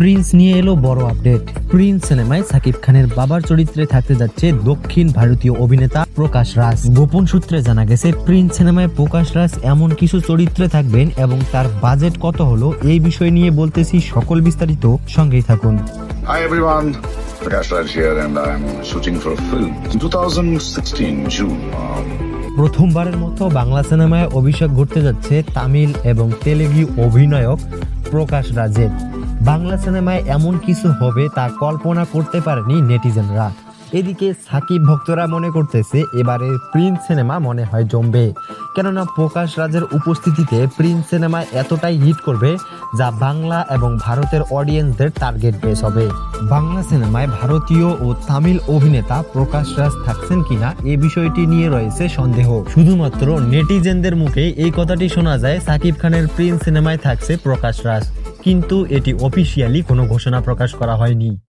Prince নিয়ে এলো বড় আপডেট। প্রিন্স সিনেমায় সাকিব খানের বাবার চরিত্রে থাকতে যাচ্ছে দক্ষিণ ভারতীয় অভিনেতা প্রকাশ রাজ। গোপন সূত্রে জানা গেছে প্রিন্স সিনেমায় প্রকাশ রাজ এমন কিছু চরিত্রে থাকবেন এবং তার বাজেট কত হলো এই বিষয় নিয়ে বলতেছি সকল বিস্তারিত সঙ্গেই থাকুন। Hi everyone, Prakash Raj here and I'm shooting for a film. In 2016, June, um, প্রথমবারের মতো বাংলা সিনেমায় অভিষেক ঘটতে যাচ্ছে তামিল এবং তেলেগু অভিনয়ক প্রকাশ রাজের। বাংলা সিনেমায় এমন কিছু হবে তা কল্পনা করতে পারেনি নেটিজেনরা। এদিকে সাকিব ভক্তরা মনে করতেছে এবারের প্রিন্স সিনেমা মনে হয় জমবে। কেননা প্রকাশ রাজের উপস্থিতিতে প্রিন্স সিনেমা এতটাই হিট করবে যা বাংলা এবং ভারতের অডিয়েন্সদের টার্গেট বেস হবে। বাংলা সিনেমায় ভারতীয় ও তামিল অভিনেতা প্রকাশ রাজ থাকছেন কিনা এ বিষয়টি নিয়ে রয়েছে সন্দেহ। শুধুমাত্র নেটিজেনদের মুখে এই কথাটি শোনা যায় সাকিব খানের প্রিন্স সিনেমায় থাকছে প্রকাশ রাজ। কিন্তু এটি অফিসিয়ালি কোনো ঘোষণা প্রকাশ করা হয়নি।